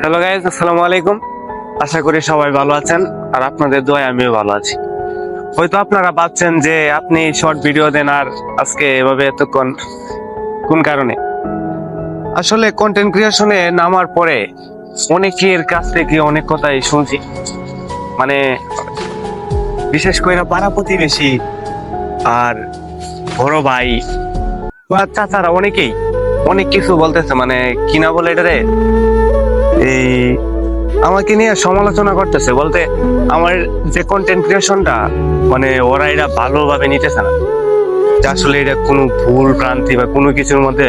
Hello guys আসসালামু আলাইকুম। আশা করি সবাই ভালো আছেন, আর আপনাদের দোয়ায় আমিও ভালো আছি। হয়তো আপনারা ভাবছেন যে আপনি শর্ট ভিডিও দেন আর আজকে এভাবে এতক্ষণ কোন কারণে? আসলে কন্টেন্ট ক্রিয়েশনে নামার পরে অনেকের কাছ থেকে অনেক কথাই শুনছি। মানে বিশেষ করে পাড়া প্রতিবেশী আর বড় ভাই বা চাচারা অনেকেই অনেক কিছু বলতেছে মানে কিনা বলে এটা রে? এই আমাকে নিয়ে সমালোচনা করতেছে, বলতে আমার যে কন্টেন্ট ক্রিয়েশনটা মানে ওরা এটা ভালোভাবে নিতেছে না। যে আসলে এটা কোনো ভুল ভ্রান্তি বা কোনো কিছুর মধ্যে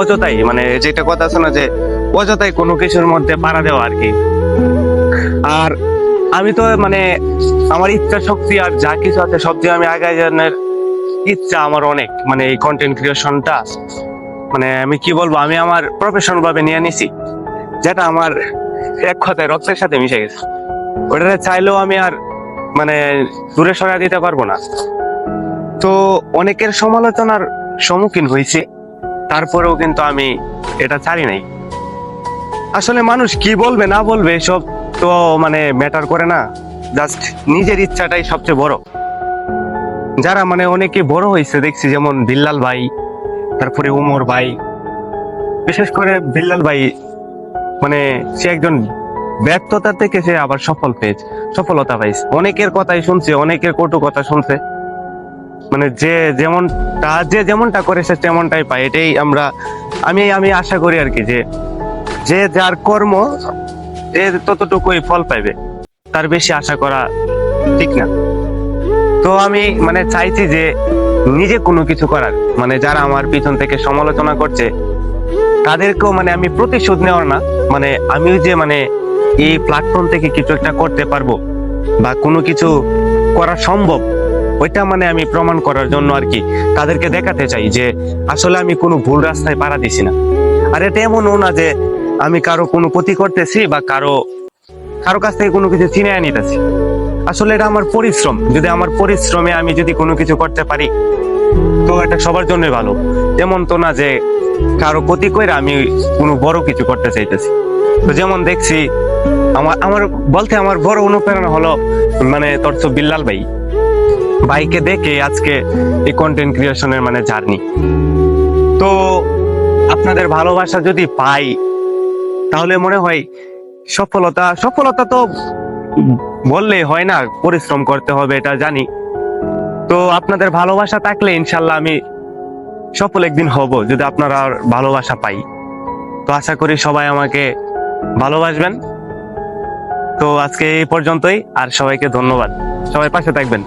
অযথাই মানে যেটা কথা আছে না যে অযথাই কোনো কিছুর মধ্যে পাড়া দেওয়া আর কি। আর আমি তো মানে আমার ইচ্ছা শক্তি আর যা কিছু আছে সব দিয়ে আমি আগায় জানার ইচ্ছা আমার অনেক মানে এই কন্টেন্ট ক্রিয়েশনটা মানে আমি কি বলব, আমি আমার প্রফেশন ভাবে নিয়ে নিছি, যেটা আমার এক কথায় রক্তের সাথে মিশে গেছে। ওটা চাইলেও আমি আর মানে দূরে সরা দিতে পারব না। তো অনেকের সমালোচনার সম্মুখীন হয়েছি, তারপরেও কিন্তু আমি এটা ছাড়ি নাই। আসলে মানুষ কি বলবে, না বলবে সব তো মানে ম্যাটার করে না। জাস্ট নিজের ইচ্ছাটাই সবচেয়ে বড়। যারা মানে অনেকে বড় হয়েছে, দেখছি যেমন বিল্লাল ভাই তারপরে উমর ভাই, বিশেষ করে বিল্লাল ভাই মানে সে একজন ব্যর্থতা থেকে সে আবার সফল পেয়েছে সফলতা পাইছে। অনেকের কথাই শুনছে, অনেকের কটু কথা শুনছে। মানে যে যেমনটা যে যেমনটা করে সে তেমনটাই পায়। এটাই আমরা, আমি আমি আশা করি আর কি যে যে যার কর্ম যে ততটুকুই ফল পাইবে। তার বেশি আশা করা ঠিক না। তো আমি মানে চাইছি যে নিজে কোনো কিছু করার। মানে যারা আমার পিছন থেকে সমালোচনা করছে, তাদেরকেও মানে আমি প্রতিশোধ নেওয়ার না। মানে আমিও যে মানে এই প্ল্যাটফর্ম থেকে কিছু একটা করতে পারব বা কোনো কিছু করা সম্ভব, ওইটা মানে আমি প্রমাণ করার জন্য আর কি তাদেরকে দেখাতে চাই যে আসলে আমি কোনো ভুল রাস্তায় পাড়া দিছি না। আর এটা এমনও না যে আমি কারও কোনো ক্ষতি করতেছি বা কারও কারও কাছ থেকে কোনো কিছু চিনে নিতেছি আসলে এটা আমার পরিশ্রম। যদি আমার পরিশ্রমে আমি যদি কোনো কিছু করতে পারি, তো এটা সবার জন্যই ভালো। এমন তো না যে কারও ক্ষতি করে আমি কোনো বড় কিছু করতে চাইতেছি। তো যেমন দেখছি, আমার আমার বলতে আমার বড় অনুপ্রেরণা হলো মানে তোর তো বিল্লাল ভাই। ভাইকে দেখে আজকে এই কন্টেন্ট ক্রিয়েশনের মানে জার্নি তো আপনাদের ভালোবাসা যদি পাই, তাহলে মনে হয় সফলতা সফলতা তো বললেই হয় না, পরিশ্রম করতে হবে, এটা জানি। তো আপনাদের ভালোবাসা থাকলে ইনশাল্লাহ আমি সফল একদিন হব, যদি আপনারা ভালোবাসা পাই। তো আশা করি সবাই আমাকে ভালোবাসবেন। তো আজকে এই পর্যন্তই, আর সবাইকে ধন্যবাদ। সবাই পাশে থাকবেন।